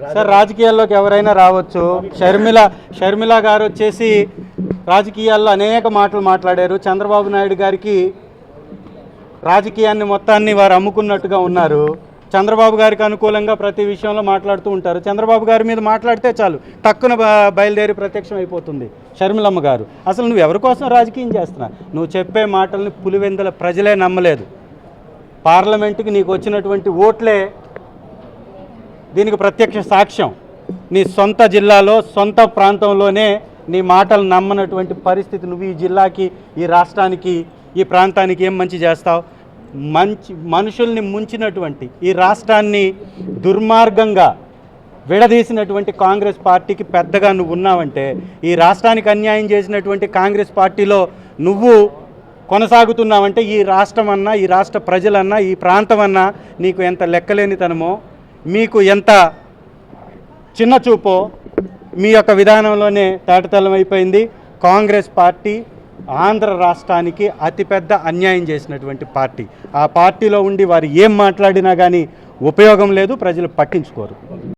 Sir రాజకీయాల్లోకి ఎవరైనా రావచ్చు. షర్మిల షర్మిల గారు వచ్చేసి రాజకీయాల్లో అనేక మాటలు మాట్లాడారు. చంద్రబాబు నాయుడు గారికి రాజకీయాన్ని మొత్తాన్ని వారు అమ్ముకున్నట్టుగా ఉన్నారు. చంద్రబాబు గారికి అనుకూలంగా ప్రతి విషయంలో మాట్లాడుతూ ఉంటారు. చంద్రబాబు గారి మీద మాట్లాడితే చాలు టక్కున బ- బయలుదేరి ప్రత్యక్షం అయిపోతుంది షర్మిలమ్మ గారు. అసలు నువ్వు ఎవరి కోసం రాజకీయం చేస్తున్నా? నువ్వు చెప్పే మాటల్ని పులివెందుల ప్రజలే నమ్మలేదు. పార్లమెంటుకి నీకు వచ్చినటువంటి ఓట్లే దీనికి ప్రత్యక్ష సాక్ష్యం. నీ సొంత జిల్లాలో సొంత ప్రాంతంలోనే నీ మాటలు నమ్మనటువంటి పరిస్థితి నువ్వు ఈ జిల్లాకి ఈ రాష్ట్రానికి ఈ ప్రాంతానికి ఏం మంచి చేస్తావు? మంచి మనుషుల్ని ముంచినటువంటి ఈ రాష్ట్రాన్ని దుర్మార్గంగా విడదీసినటువంటి కాంగ్రెస్ పార్టీకి పెద్దగా నువ్వు ఉన్నావంటే ఈ రాష్ట్రానికి అన్యాయం చేసినటువంటి కాంగ్రెస్ పార్టీలో నువ్వు కొనసాగుతున్నావంటే ఈ రాష్ట్రం అన్నా ఈ రాష్ట్ర ప్రజలన్నా ఈ ప్రాంతం అన్నా నీకు ఎంత లెక్కలేనితనమో మీకు ఎంత చిన్న చూపో మీ యొక్క విధానంలోనే తేటతెల్లం అయిపోయింది కాంగ్రెస్ పార్టీ ఆంధ్ర రాష్ట్రానికి అతిపెద్ద అన్యాయం చేసినటువంటి పార్టీ. ఆ పార్టీలో ఉండి వారు ఏం మాట్లాడినా కానీ ఉపయోగం లేదు ప్రజలు పట్టించుకోరు.